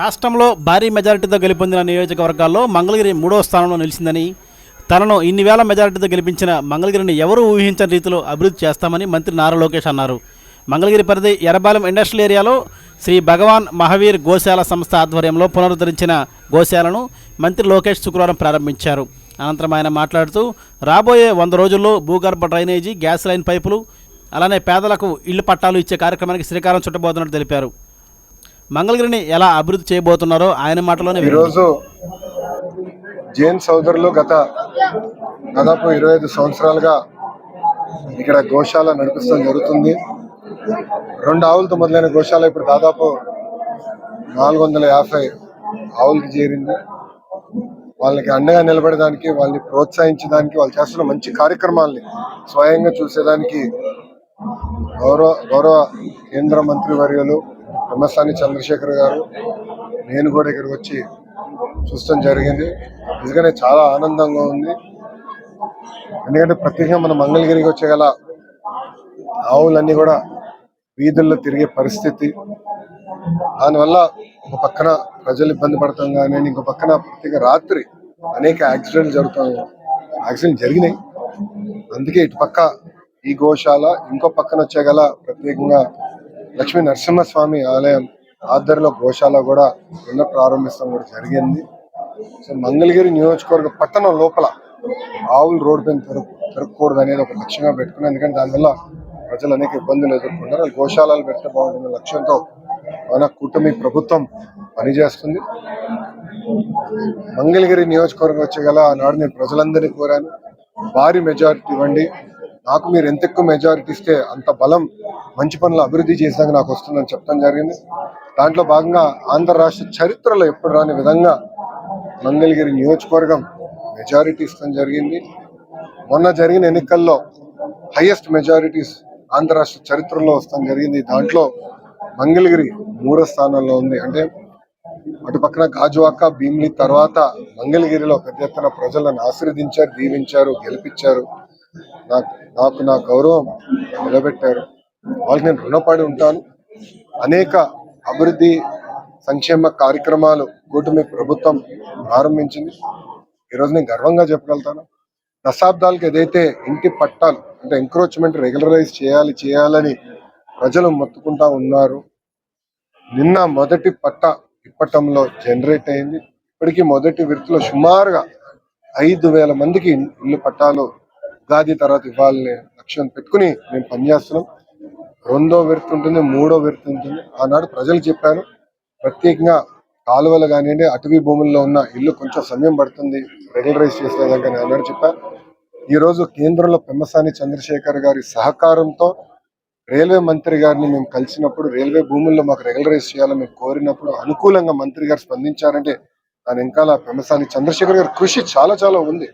రాష్ట్రంలో భారీ మెజారిటీతో గెలుపొందిన నియోజకవర్గాల్లో మంగళగిరి మూడో స్థానంలో నిలిచిందని తనను ఇన్ని వేల మెజారిటీతో గెలిపించిన మంగళగిరిని ఎవరూ ఊహించని రీతిలో అభివృద్ధి చేస్తామని మంత్రి నారా లోకేష్ అన్నారు. మంగళగిరి పరిధి ఎర్రబాలెం ఇండస్ట్రియల్ ఏరియాలో శ్రీ భగవాన్ మహావీర్ గోశాల సంస్థ ఆధ్వర్యంలో పునరుద్ధరించిన గోశాలను మంత్రి లోకేష్ శుక్రవారం ప్రారంభించారు. అనంతరం ఆయన మాట్లాడుతూ రాబోయే వంద రోజుల్లో భూగర్భ డ్రైనేజీ గ్యాస్ లైన్ పైపులు అలానే పేదలకు ఇళ్ళు పట్టాలు ఇచ్చే కార్యక్రమానికి శ్రీకారం చుట్టబోతున్నట్టు తెలిపారు. మంగళగిరిని ఎలా అభివృద్ధి చేయబోతున్నారో ఆయన మాటలోనే ఈరోజు జైన్ సోదరులు గత దాదాపు ఇరవై ఐదు సంవత్సరాలుగా ఇక్కడ గోశాల నడిపిస్తాం జరుగుతుంది. రెండు ఆవులతో మొదలైన గోశాల ఇప్పుడు దాదాపు నాలుగు వందల యాభై ఆవులకి చేరింది. వాళ్ళకి అండగా నిలబడడానికి వాళ్ళని ప్రోత్సహించడానికి వాళ్ళు చేస్తున్న మంచి కార్యక్రమాల్ని స్వయంగా చూసేదానికి గౌరవ గౌరవ కేంద్ర మంత్రి వర్యులు పెమ్మసాని చంద్రశేఖర్ గారు నేను కూడా ఇక్కడికి వచ్చి చూస్తాం జరిగింది. నిజంగానే చాలా ఆనందంగా ఉంది. ఎందుకంటే ప్రత్యేకంగా మన మంగళగిరికి వచ్చే గల ఆవులన్నీ కూడా వీధుల్లో తిరిగే పరిస్థితి. దానివల్ల ఒక పక్కన ప్రజలు ఇబ్బంది పడతాం కానీ ఇంకో పక్కన ప్రత్యేక రాత్రి అనేక యాక్సిడెంట్లు జరుగుతాయి యాక్సిడెంట్ జరిగినాయి. అందుకే ఇటు పక్క ఈ గోశాల ఇంకో పక్కన వచ్చే గల ప్రత్యేకంగా లక్ష్మీ నరసింహస్వామి ఆలయం ఆధ్వర్యంలో గోశాల కూడా నిన్న ప్రారంభిస్తాం కూడా జరిగింది. సో మంగళగిరి నియోజకవర్గ పట్టణం లోపల ఆవులు రోడ్డు పైన తిరగ తిరగకూడదు అనేది ఒక లక్ష్యంగా పెట్టుకున్నాం. ఎందుకంటే దానివల్ల ప్రజలు అనేక ఇబ్బందులు ఎదుర్కొంటారు గోశాలలు పెడితే బాగుంటుంది లక్ష్యంతో మన కూటమి ప్రభుత్వం పనిచేస్తుంది. మంగళగిరి నియోజకవర్గం వచ్చే గల ఆనాడు నేను ప్రజలందరినీ కోరాను. భారీ మెజారిటీ ఇవ్వండి. నాకు మీరు ఎంత ఎక్కువ మెజారిటీ ఇస్తే అంత బలం మంచి పనులు అభివృద్ధి చేసాక నాకు వస్తుందని చెప్పడం జరిగింది. దాంట్లో భాగంగా ఆంధ్ర రాష్ట్ర చరిత్రలో ఎప్పుడు రాని విధంగా మంగళగిరి నియోజకవర్గం మెజారిటీ ఇస్తాం జరిగింది. మొన్న జరిగిన ఎన్నికల్లో హైయెస్ట్ మెజారిటీస్ ఆంధ్ర రాష్ట్ర చరిత్రలో వస్తాం జరిగింది. దాంట్లో మంగళగిరి మూడో స్థానంలో ఉంది. అంటే అటు పక్కన గాజువాక భీమిలి తర్వాత మంగళగిరిలో పెద్ద ఎత్తున ప్రజలను ఆశీర్వదించారు దీవించారు గెలిపించారు. నాకు నాకు నా గౌరవం నిలబెట్టారు. వాళ్ళకి నేను రుణపడి ఉంటాను. అనేక అభివృద్ధి సంక్షేమ కార్యక్రమాలు కూటమి ప్రభుత్వం ప్రారంభించింది. ఈరోజు నేను గర్వంగా చెప్పగలుగుతాను. దశాబ్దాలకు ఏదైతే ఇంటి పట్టాలు అంటే ఎంక్రోచ్మెంట్ రెగ్యులరైజ్ చేయాలి చేయాలని ప్రజలు మొత్తుకుంటా ఉన్నారు. నిన్న మొదటి పట్ట ఇప్పటంలో జనరేట్ అయింది. ఇప్పటికీ మొదటి విడతలో సుమారుగా ఐదు వేల మందికి ఇల్లు పట్టాలు ఉగాది తర్వాత ఇవ్వాలని లక్ష్యం పెట్టుకుని మేము పనిచేస్తున్నాం రెండో విడత ఉంటుంది మూడో విడత ఉంటుంది. ఆనాడు ప్రజలు చెప్పాను ప్రత్యేకంగా కాలువలు కానివ్వండి అటవీ భూముల్లో ఉన్న ఇల్లు కొంచెం సమయం పడుతుంది రెగ్యులరైజ్ చేసేదాకా నేను ఆనాడు చెప్పాను ఈ రోజు కేంద్రంలో పెమ్మసాని చంద్రశేఖర్ గారి సహకారంతో రైల్వే మంత్రి గారిని మేము కలిసినప్పుడు రైల్వే భూముల్లో మాకు రెగ్యులరైజ్ చేయాలని మేము కోరినప్పుడు అనుకూలంగా మంత్రి గారు స్పందించారంటే దాని వెనకాల పెమ్మసాని చంద్రశేఖర్ గారి కృషి చాలా చాలా ఉంది.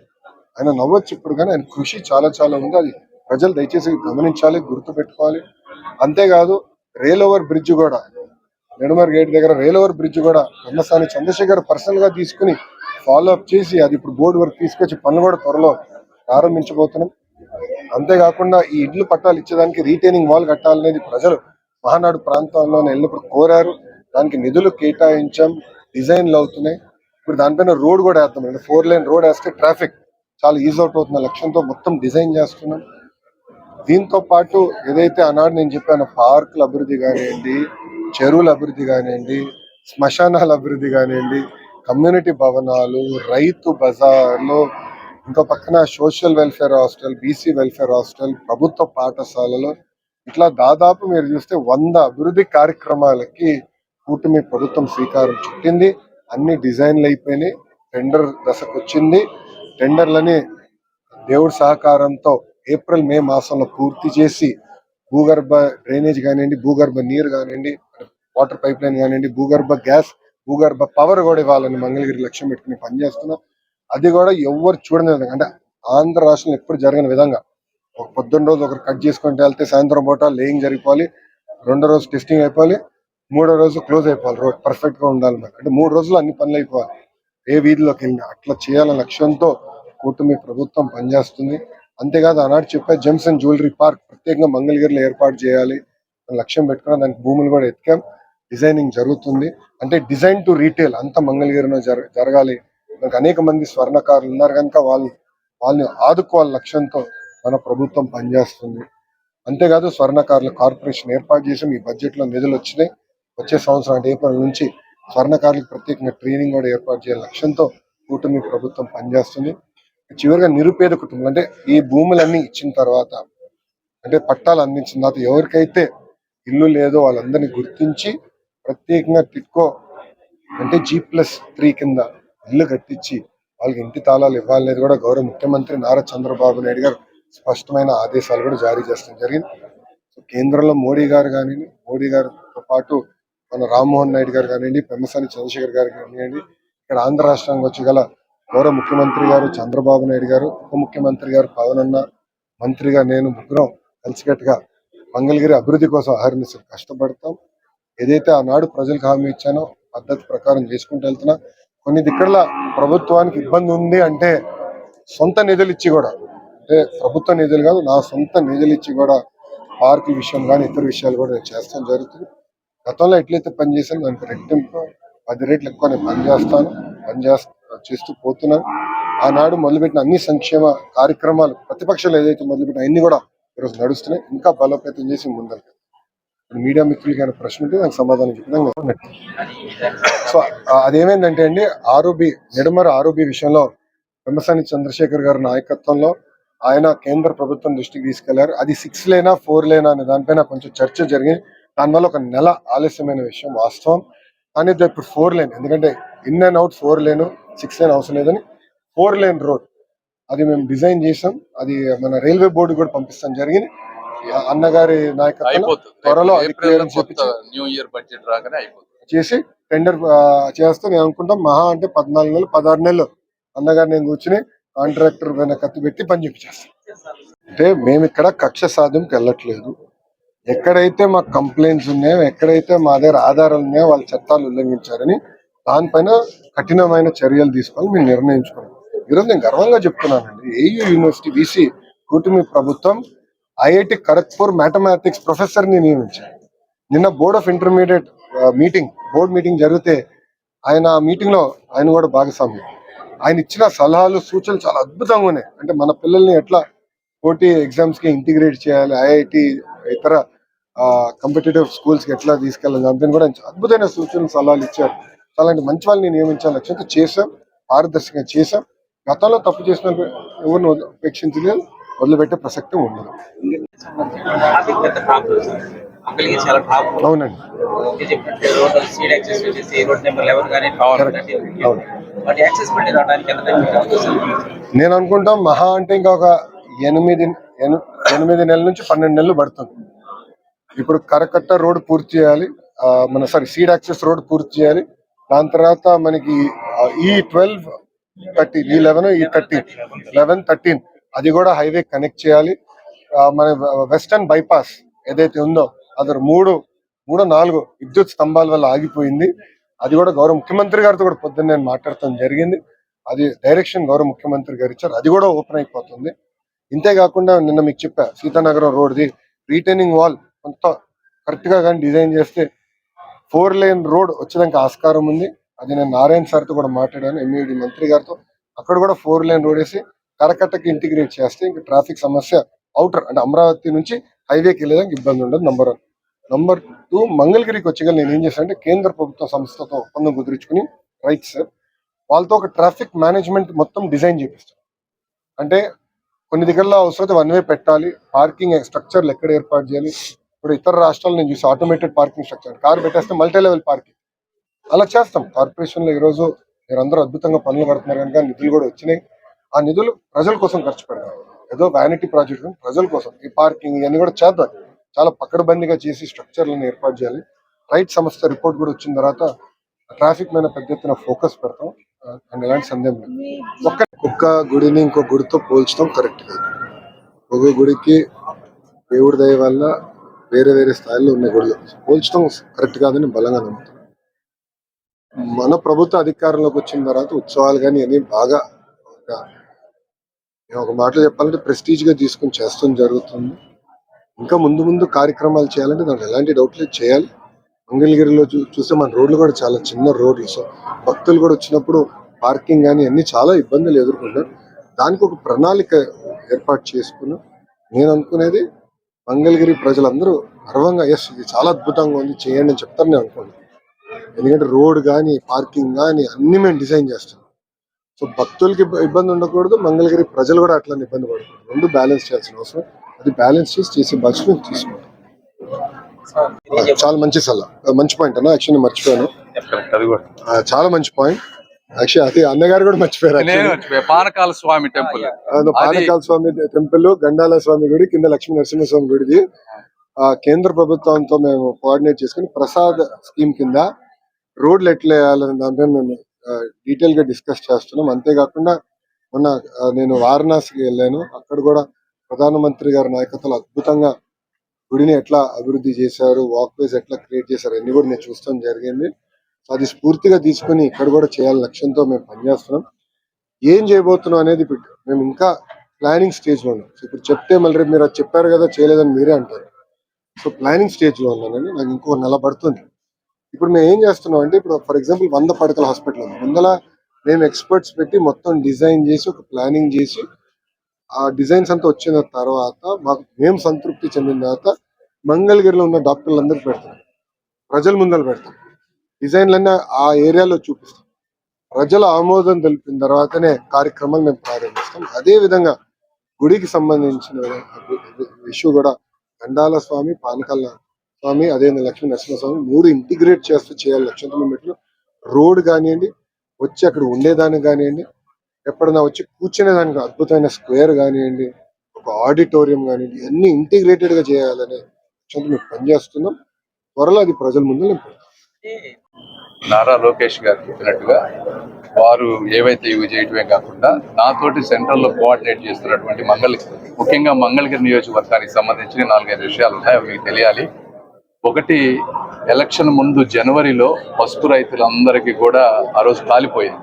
ఆయన నవ్వచ్చు ఇప్పుడు కానీ ఆయన కృషి చాలా చాలా ఉంది. అది ప్రజలు దయచేసి గమనించాలి గుర్తు పెట్టుకోవాలి అంతేకాదు రైల్ ఓవర్ బ్రిడ్జ్ కూడా నెడుమర్ గేట్ దగ్గర రైల్ ఓవర్ బ్రిడ్జ్ కూడా పెమ్మసాని చంద్రశేఖర్ పర్సనల్గా తీసుకుని ఫాలో అప్ చేసి అది ఇప్పుడు బోర్డు వరకు తీసుకొచ్చి పనులు కూడా త్వరలో ప్రారంభించబోతున్నాం. అంతేకాకుండా ఈ ఇడ్లు పట్టాలు ఇచ్చేదానికి రీటైనింగ్ వాల్ కట్టాలనేది ప్రజలు మహానాడు ప్రాంతాల్లో ఎల్లప్పుడు కోరారు. దానికి నిధులు కేటాయించాం డిజైన్లు అవుతున్నాయి. ఇప్పుడు దానిపైన రోడ్ కూడా వేస్తాం అంటే ఫోర్ లైన్ రోడ్ వేస్తే ట్రాఫిక్ చాలా ఈజీ అవుట్ అవుతున్న లక్ష్యంతో మొత్తం డిజైన్ చేస్తున్నాం. దీంతో పాటు ఏదైతే ఆనాడు నేను చెప్పాను పార్కుల అభివృద్ధి కానివ్వండి చెరువుల అభివృద్ధి కానివ్వండి శ్మశానాల అభివృద్ధి కానివ్వండి కమ్యూనిటీ భవనాలు రైతు బజార్లు ఇంకో పక్కన social welfare hostel BC welfare hostel ప్రభుత్వ పాఠశాలలు. ఇట్లా దాదాపు మీరు చూస్తే వంద అభివృద్ధి కార్యక్రమాలకి కూటమి ప్రభుత్వం శ్రీకారం చుట్టింది. అన్ని డిజైన్లు అయిపోయినాయి. టెండర్ దశకు వచ్చింది టెండర్లని దేవుడి సహకారంతో ఏప్రిల్ మే మాసంలో పూర్తి చేసి భూగర్భ డ్రైనేజ్ కానివ్వండి భూగర్భ నీరు కానివ్వండి వాటర్ పైప్ లైన్ కానివ్వండి భూగర్భ గ్యాస్ భూగర్భ పవర్ కూడా ఇవ్వాలని మంగళగిరి లక్ష్యం పెట్టుకుని పనిచేస్తున్నాం. అది కూడా ఎవరు చూడని విధంగా అంటే ఆంధ్ర రాష్ట్రంలో ఎప్పుడు జరగని విధంగా. ఒక పొద్దున్న రోజు ఒకరు కట్ చేసుకుంటే వెళ్తే సాయంత్రం పూట లేయింగ్ జరిగిపోవాలి రెండో రోజు టెస్టింగ్ అయిపోవాలి మూడో రోజు క్లోజ్ అయిపోవాలి రోడ్ పర్ఫెక్ట్గా ఉండాలి మరి. అంటే మూడు రోజులు అన్ని పనులు అయిపోవాలి. ఏ వీధిలోకి వెళ్ళినా అట్లా చేయాలనే లక్ష్యంతో కూటమి ప్రభుత్వం పనిచేస్తుంది. అంతేకాదు ఆనాడు చెప్పే జెమ్స్ అండ్ జ్యువెలరీ పార్క్ ప్రత్యేకంగా మంగళగిరిలో ఏర్పాటు చేయాలి లక్ష్యం పెట్టుకుని దానికి భూములు కూడా ఎత్తికాం. డిజైనింగ్ జరుగుతుంది. అంటే డిజైన్ టు రీటైల్ అంత మంగళగిరిలో జర జరగాలి. మనకు అనేక మంది స్వర్ణకారులు ఉన్నారు కనుక వాళ్ళు వాళ్ళని ఆదుకోవాలి లక్ష్యంతో మన ప్రభుత్వం పనిచేస్తుంది. అంతేకాదు స్వర్ణకారుల కార్పొరేషన్ ఏర్పాటు చేసి. ఈ బడ్జెట్లో నిధులు వచ్చినాయి. వచ్చే సంవత్సరం అంటే ఏప్రిల్ నుంచి స్వర్ణకారులకు ప్రత్యేకంగా ట్రైనింగ్ కూడా ఏర్పాటు చేయాలి లక్ష్యంతో కూటమి ప్రభుత్వం పనిచేస్తుంది. చివరిగా నిరుపేద కుటుంబాలు అంటే ఈ భూములన్నీ ఇచ్చిన తర్వాత అంటే పట్టాలు అందించిన తర్వాత ఎవరికైతే ఇల్లు లేదో వాళ్ళందరినీ గుర్తించి ప్రత్యేకంగా టిట్కో అంటే జీ ప్లస్ త్రీ కింద ఇల్లు కట్టించి వాళ్ళకి ఇంటి తాళాలు ఇవ్వాలనేది కూడా గౌరవ ముఖ్యమంత్రి నారా చంద్రబాబు నాయుడు గారు స్పష్టమైన ఆదేశాలు కూడా జారీ చేస్తాం జరిగింది. సో కేంద్రంలో మోడీ గారు కానీ మోడీ గారితో పాటు మన రామ్మోహన్ నాయుడు గారు కానివ్వండి పెమ్మసాని చంద్రశేఖర్ గారు కానివ్వండి ఇక్కడ ఆంధ్ర రాష్ట్రానికి వచ్చి గల గౌరవ ముఖ్యమంత్రి గారు చంద్రబాబు నాయుడు గారు ఉప ముఖ్యమంత్రి గారు పవనన్న మంత్రిగా నేను ముగ్గురం కలిసికట్టుగా మంగళగిరి అభివృద్ధి కోసం అహర్నిశలు కష్టపడతాం. ఏదైతే ఆనాడు ప్రజలకు హామీ ఇచ్చానో పద్ధతి ప్రకారం చేసుకుంటూ వెళ్తున్నా. కొన్ని దిక్కడల ప్రభుత్వానికి ఇబ్బంది ఉంది అంటే సొంత నిధులు ఇచ్చి కూడా అంటే ప్రభుత్వ నిధులు కాదు నా సొంత నిధులు ఇచ్చి కూడా పార్కుల విషయం కానీ ఇతర విషయాలు కూడా నేను చేస్తాం జరుగుతుంది. గతంలో ఎట్లయితే పనిచేశాను దానికి రెట్టింపు పది రేట్లు ఎక్కువ నేను పనిచేస్తాను పనిచేస్తా చేస్తూ పోతున్నాను. ఆనాడు మొదలుపెట్టిన అన్ని సంక్షేమ కార్యక్రమాలు ప్రతిపక్షాలు ఏదైతే మొదలుపెట్టిన అన్ని కూడా ఈరోజు నడుస్తున్నాయి. ఇంకా బలోపేతం చేసి ముందరికి మీడియా మిత్రులకి అయిన ప్రశ్న ఉంటే దానికి సమాధానం చెప్పడం సో అదేమైందంటే అండి ఆరోబి నిడమర ఆరోబి విషయంలో వెమ్మసాని చంద్రశేఖర్ గారి నాయకత్వంలో ఆయన కేంద్ర ప్రభుత్వం దృష్టికి తీసుకెళ్ళారు. అది సిక్స్ లేనా ఫోర్ లేనా అనే దానిపైన కొంచెం చర్చ జరిగింది. దానివల్ల ఒక నెల ఆలస్యమైన విషయం వాస్తవం. కానీ ఇప్పుడు ఫోర్ లేన్ ఎందుకంటే in and out four lane six lane అవసరం లేదని ఫోర్ లేన్ రోడ్. అది మేము డిజైన్ చేసాం. అది మన రైల్వే బోర్డు కూడా పంపిస్తాం జరిగింది. అన్నగారి నాయకత్వంలో అయిపోతుంది. త్వరలో న్యూ ఇయర్ బడ్జెట్ రాగానే చేసి టెండర్ చేస్తే. నేను అనుకుంటాం మహా అంటే పద్నాలుగు నెలలు పదహారు నెలలు అన్నగారు నేను కూర్చుని కాంట్రాక్టర్ పైన కత్తి పెట్టి పని చేపించేస్తాం. అంటే మేము ఇక్కడ కక్ష సాధ్యంకి వెళ్ళట్లేదు. ఎక్కడైతే మాకు కంప్లైంట్స్ ఉన్నాయో ఎక్కడైతే మా దగ్గర ఆధారాలు ఉన్నాయో వాళ్ళ చట్టాలు ఉల్లంఘించారని దానిపైన కఠినమైన చర్యలు తీసుకొని మేము నిర్ణయించుకున్నాం. ఈరోజు నేను గర్వంగా చెప్తున్నానండి. ఏయూ యూనివర్సిటీ బీసీ కూటమి ప్రభుత్వం ఐఐటి ఖరగ్పూర్ మ్యాథమెటిక్స్ ప్రొఫెసర్ని నియమించారు. నిన్న board of intermediate meeting board meeting జరిగితే ఆయన ఆ మీటింగ్లో ఆయన కూడా భాగస్వామ్యం ఆయన ఇచ్చిన సలహాలు సూచనలు చాలా అద్భుతంగా ఉన్నాయి. అంటే మన పిల్లల్ని ఎట్లా పోటీ ఎగ్జామ్స్కి ఇంటిగ్రేట్ చేయాలి ఐఐటి ఇతర కంపిటేటివ్ స్కూల్స్కి ఎట్లా తీసుకెళ్ళాలి దాని కూడా అద్భుతమైన సూచనలు సలహాలు ఇచ్చారు. అలాంటి మంచి వాళ్ళని నియమించాలి. లక్ష్యంతో చేశాం. పారదర్శకంగా చేశాం. గతంలో తప్పు చేసిన ఎవరిని ఉపేక్షించలేదు. వదిలిపెట్టే ప్రసక్తి ఉండదు. అవునండి. నేను అనుకుంటాం మహా అంటే ఇంకా ఒక ఎనిమిది ఎనిమిది నెలల నుంచి పన్నెండు నెలలు పడుతుంది. ఇప్పుడు కరకట్ట రోడ్ పూర్తి చేయాలి. ఆ, మన సారీ సీడ్ యాక్సెస్ రోడ్ పూర్తి చేయాలి. దాని తర్వాత మనకి ఈ ట్వెల్వ్ థర్టీన్ ఈ లెవెన్ ఈ థర్టీన్ లెవెన్ థర్టీన్ అది కూడా హైవే కనెక్ట్ చేయాలి. ఆ, మన వెస్టర్న్ బైపాస్ ఏదైతే ఉందో అది మూడు మూడు నాలుగు విద్యుత్ స్తంభాల వల్ల ఆగిపోయింది. అది కూడా గౌరవ ముఖ్యమంత్రి గారితో కూడా పొద్దున్న నేను మాట్లాడటం జరిగింది. అది డైరెక్షన్ గౌరవ ముఖ్యమంత్రి గారు ఇచ్చారు. అది కూడా ఓపెన్ అయిపోతుంది. ఇంతే కాకుండా నిన్న మీకు చెప్పా సీతానగరం రోడ్ది రీటైనింగ్ వాల్ కొంత కరెక్ట్గా కానీ డిజైన్ చేస్తే ఫోర్ లైన్ రోడ్ వచ్చేదానికి ఆస్కారం ఉంది. అది నేను నారాయణ సార్తో కూడా మాట్లాడాను ఎంఈడి మంత్రి గారితో. అక్కడ కూడా ఫోర్ లైన్ రోడ్ వేసి కరకట్టకి ఇంటిగ్రేట్ చేస్తే ఇంకా ట్రాఫిక్ సమస్య అవుటర్ అంటే అమరావతి నుంచి హైవేకి వెళ్ళేదానికి ఇబ్బంది ఉండదు నంబర్ వన్ నంబర్ టూ మంగళగిరికి వచ్చేగా నేను ఏం చేశాను అంటే కేంద్ర ప్రభుత్వ సంస్థతో ఒప్పందం కుదుర్చుకుని రైట్ సార్ వాళ్ళతో ఒక ట్రాఫిక్ మేనేజ్మెంట్ మొత్తం డిజైన్ చేపిస్తాను అంటే కొన్ని దగ్గరలో అవసరమైతే వన్ వే పెట్టాలి పార్కింగ్ స్ట్రక్చర్లు ఎక్కడ ఏర్పాటు చేయాలి ఇప్పుడు ఇతర రాష్ట్రాలు నేను చూసి ఆటోమేటెడ్ పార్కింగ్ స్ట్రక్చర్ కార్ పెట్టేస్తే మల్టీ లెవెల్ పార్కింగ్ అలా చేస్తాం. కార్పొరేషన్లో ఈరోజు మీరందరూ అద్భుతంగా పనులు పడుతున్నారు కనుక నిధులు కూడా వచ్చినాయి. ఆ నిధులు ప్రజల కోసం ఖర్చు పెడతాం. ఏదో వ్యానిటీ ప్రాజెక్ట్ ప్రజల కోసం. ఈ పార్కింగ్ ఇవన్నీ కూడా చేద్దాం. చాలా పక్కడబందీగా చేసి స్ట్రక్చర్లను ఏర్పాటు చేయాలి. రైట్ సంస్థ రిపోర్ట్ కూడా వచ్చిన తర్వాత ట్రాఫిక్ మీద పెద్ద ఎత్తున ఫోకస్ పెడతాం. అండ్ ఎలాంటి సందేహం లేదు. ఒక్క ఒక్క గుడిని ఇంకో గుడితో పోల్చడం కరెక్ట్ కాదు. ఒక గుడికి దేవుడి దయ వల్ల వేరే వేరే స్థాయిలో ఉన్న గుడులు పోల్చడం కరెక్ట్ కాదని బలంగా నమ్ముతాం. మన ప్రభుత్వ అధికారంలోకి వచ్చిన తర్వాత ఉత్సవాలు కానీ అన్ని బాగా ఒక మాటలు ఒక చెప్పాలంటే ప్రెస్టీజ్గా తీసుకుని చేస్తాం జరుగుతుంది. ఇంకా ముందు ముందు కార్యక్రమాలు చేయాలంటే దాంట్లో ఎలాంటి డౌట్ లేదు. చేయాలి. మంగళగిరిలో చూ చూస్తే మన రోడ్లు కూడా చాలా చిన్న రోడ్లు. సో భక్తులు కూడా వచ్చినప్పుడు పార్కింగ్ కానీ అన్ని చాలా ఇబ్బందులు ఎదుర్కొంటారు దానికి ఒక ప్రణాళిక ఏర్పాటు చేసుకున్నాం. నేను అనుకునేది మంగళగిరి ప్రజలందరూ గర్వంగా ఎస్ ఇది చాలా అద్భుతంగా ఉంది చేయండి అని చెప్తారు నేను అనుకున్నాను ఎందుకంటే రోడ్ కానీ పార్కింగ్ కానీ అన్ని మేము డిజైన్ చేస్తాం. సో భక్తులకి ఇబ్బ- ఇబ్బంది ఉండకూడదు మంగళగిరి ప్రజలు కూడా అట్లా ఇబ్బంది పడకూడదు. రెండు బ్యాలెన్స్ చేయాల్సిన అవసరం. అది బ్యాలెన్స్ చేసి చేసే బాధ్యత మేము తీసుకుంటాం. చాలా మంచి సలహా. మంచి పాయింట్ అన్న యాక్చువల్లీ మర్చిపోయాను. చాలా మంచి పాయింట్. యాక్చువల్లీ అదే అన్నగారు కూడా మర్చిపోయారు. పానకాల స్వామి టెంపుల్. పానకాల స్వామి టెంపుల్ గండాల స్వామి గుడి కింద లక్ష్మీ నరసింహస్వామి గుడిది. ఆ కేంద్ర ప్రభుత్వంతో మేము కోఆర్డినేట్ చేసుకుని ప్రసాద్ స్కీమ్ కింద రోడ్లు ఎట్లా వేయాలని దానిపై మేము డీటెయిల్గా డిస్కస్ చేస్తున్నాం. అంతేకాకుండా మొన్న నేను వారణాసికి వెళ్ళాను. అక్కడ కూడా ప్రధానమంత్రి గారి నాయకత్వంలో అద్భుతంగా గుడిని ఎట్లా అభివృద్ధి చేశారు వాక్ వేస్ ఎట్లా క్రియేట్ చేశారు అన్ని కూడా నేను చూస్తాం జరిగింది. అది స్ఫూర్తిగా తీసుకుని ఇక్కడ కూడా చేయాలని లక్ష్యంతో మేము పనిచేస్తున్నాం. ఏం చేయబోతున్నాం అనేది ఇప్పుడు మేము ఇంకా ప్లానింగ్ స్టేజ్లో ఉన్నాం. సో ఇప్పుడు చెప్తే మళ్ళీ రేపు మీరు అది చెప్పారు కదా చేయలేదని మీరే అంటారు. సో ప్లానింగ్ స్టేజ్లో ఉన్నానని నాకు ఇంకో నెల పడుతుంది. ఇప్పుడు మేము ఏం చేస్తున్నాం అంటే ఇప్పుడు ఫర్ ఎగ్జాంపుల్ వంద పడకల హాస్పిటల్ ఉంది. ముందల మేము ఎక్స్పర్ట్స్ పెట్టి మొత్తం డిజైన్ చేసి ఒక ప్లానింగ్ చేసి ఆ డిజైన్స్ అంతా వచ్చిన తర్వాత మాకు మేము సంతృప్తి చెందిన తర్వాత మంగళగిరిలో ఉన్న డాక్టర్లందరికీ పెడతాం ప్రజల ముందర పెడతాం డిజైన్లన్నీ ఆ ఏరియాలో చూపిస్తాం. ప్రజల ఆమోదం తెలిపిన తర్వాతనే కార్యక్రమాలు మేము ప్రారంభిస్తాం. అదే విధంగా గుడికి సంబంధించిన ఇష్యూ కూడా గండాల స్వామి పానకల్ల స్వామి అదే లక్ష్మీ నరసింహస్వామి మూడు ఇంటిగ్రేట్ చేస్తూ చేయాలి లక్ష్మీ మెట్లు. రోడ్ కానివ్వండి వచ్చి అక్కడ ఉండేదానికి కానివ్వండి ఎప్పుడైనా వచ్చి కూర్చునేదానికి అద్భుతమైన స్క్వేర్ కానివ్వండి ఒక ఆడిటోరియం కానివ్వండి అన్ని ఇంటిగ్రేటెడ్గా చేయాలనే లక్ష్యంతో మేము పనిచేస్తున్నాం. త్వరలో అది ప్రజల ముందు నేను నారా లోకేష్ గారు చెప్పినట్టుగా వారు ఏవైతే ఇవి చేయటమే కాకుండా నాతోటి సెంట్రల్లో కోఆర్డినేట్ చేస్తున్నటువంటి మంగళ ముఖ్యంగా మంగళగిరి నియోజకవర్గానికి సంబంధించిన నాలుగైదు విషయాలు ఉన్నాయి అవి మీకు తెలియాలి. ఒకటి ఎలక్షన్ ముందు జనవరిలో పసుపు రైతులందరికీ కూడా ఆ రోజు కాలిపోయింది.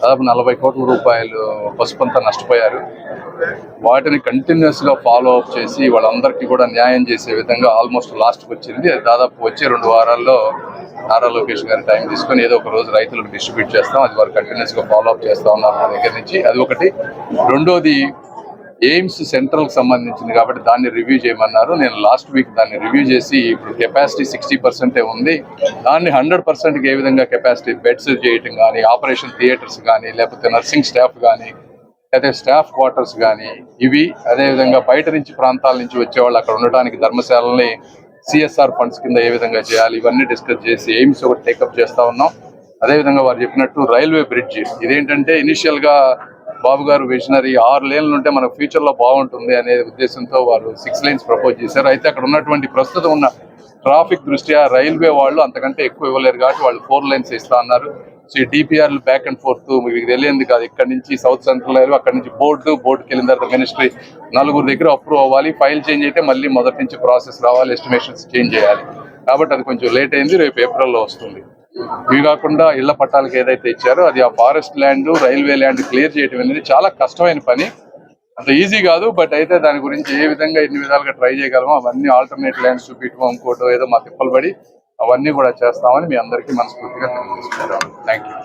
దాదాపు నలభై కోట్ల రూపాయలు పసుపు అంతా నష్టపోయారు. వాటిని కంటిన్యూస్గా ఫాలో అప్ చేసి వాళ్ళందరికీ కూడా న్యాయం చేసే విధంగా ఆల్మోస్ట్ లాస్ట్కి వచ్చింది. అది దాదాపు వచ్చే రెండు వారాల్లో నారా లోకేష్ గారి టైం తీసుకొని ఏదో ఒక రోజు రైతులకు డిస్ట్రిబ్యూట్ చేస్తాం. అది వారు కంటిన్యూస్గా ఫాలో అప్ చేస్తా ఉన్నారు మా దగ్గర నుంచి. అది ఒకటి. రెండోది ఎయిమ్స్ సెంట్రల్కి సంబంధించింది కాబట్టి దాన్ని రివ్యూ చేయమన్నారు. నేను లాస్ట్ వీక్ దాన్ని రివ్యూ చేసి ఇప్పుడు కెపాసిటీ సిక్స్టీ పర్సెంటే ఉంది. దాన్ని హండ్రెడ్ పర్సెంట్కి ఏ విధంగా కెపాసిటీ బెడ్స్ చేయటం కానీ ఆపరేషన్ థియేటర్స్ కానీ లేకపోతే నర్సింగ్ స్టాఫ్ కానీ లేకపోతే స్టాఫ్ క్వార్టర్స్ కానీ ఇవి అదేవిధంగా బయట నుంచి ప్రాంతాల నుంచి వచ్చేవాళ్ళు అక్కడ ఉండడానికి ధర్మశాలని సిఎస్ఆర్ ఫండ్స్ కింద ఏ విధంగా చేయాలి ఇవన్నీ డిస్కస్ చేసి ఎయిమ్స్ ఒకటి టేకప్ చేస్తా ఉన్నాం. అదేవిధంగా వారు చెప్పినట్టు రైల్వే బ్రిడ్జ్ ఇదేంటంటే ఇనిషియల్గా బాబు గారు విషనరీ ఆరు లేన్లు ఉంటే మనకు ఫ్యూచర్లో బాగుంటుంది అనే ఉద్దేశంతో వారు సిక్స్ లైన్స్ ప్రపోజ్ చేశారు. అయితే అక్కడ ఉన్నటువంటి ప్రస్తుతం ఉన్న ట్రాఫిక్ దృష్ట్యా రైల్వే వాళ్ళు అంతకంటే ఎక్కువ ఇవ్వలేరు కాబట్టి వాళ్ళు ఫోర్ లైన్స్ ఇస్తా అన్నారు. సో ఈ డిపిఆర్లు బ్యాక్ అండ్ ఫోర్త్ మీకు తెలియంది కాదు. ఇక్కడ నుంచి సౌత్ సెంట్రల్ రైల్వే అక్కడ నుంచి బోర్డు బోర్డుకి వెళ్ళిన తర్వాత మినిస్ట్రీ నలుగురు దగ్గర అప్రూవ్ అవ్వాలి. ఫైల్ చేంజ్ అయితే మళ్ళీ మొదటి నుంచి ప్రాసెస్ రావాలి ఎస్టిమేషన్స్ చేంజ్ చేయాలి. కాబట్టి అది కొంచెం లేట్ అయింది రేపు ఏప్రిల్లో వస్తుంది. ఇవి కాకుండా ఇళ్ళ పట్టాలకు ఏదైతే ఇచ్చారో అది ఆ forest land railway land clear చేయడం అనేది చాలా కష్టమైన పని. అంత ఈజీ కాదు బట్ అయితే దాని గురించి ఏ విధంగా ఎన్ని విధాలుగా ట్రై చేయగలమో అవన్నీ ఆల్టర్నేట్ ల్యాండ్స్ చూపించడం ఇంకోటో ఏదో మా తిప్పలు పడి అవన్నీ కూడా చేస్తామని మీ అందరికీ మనస్ఫూర్తిగా తెలియజేసుకుంటాం థ్యాంక్ యూ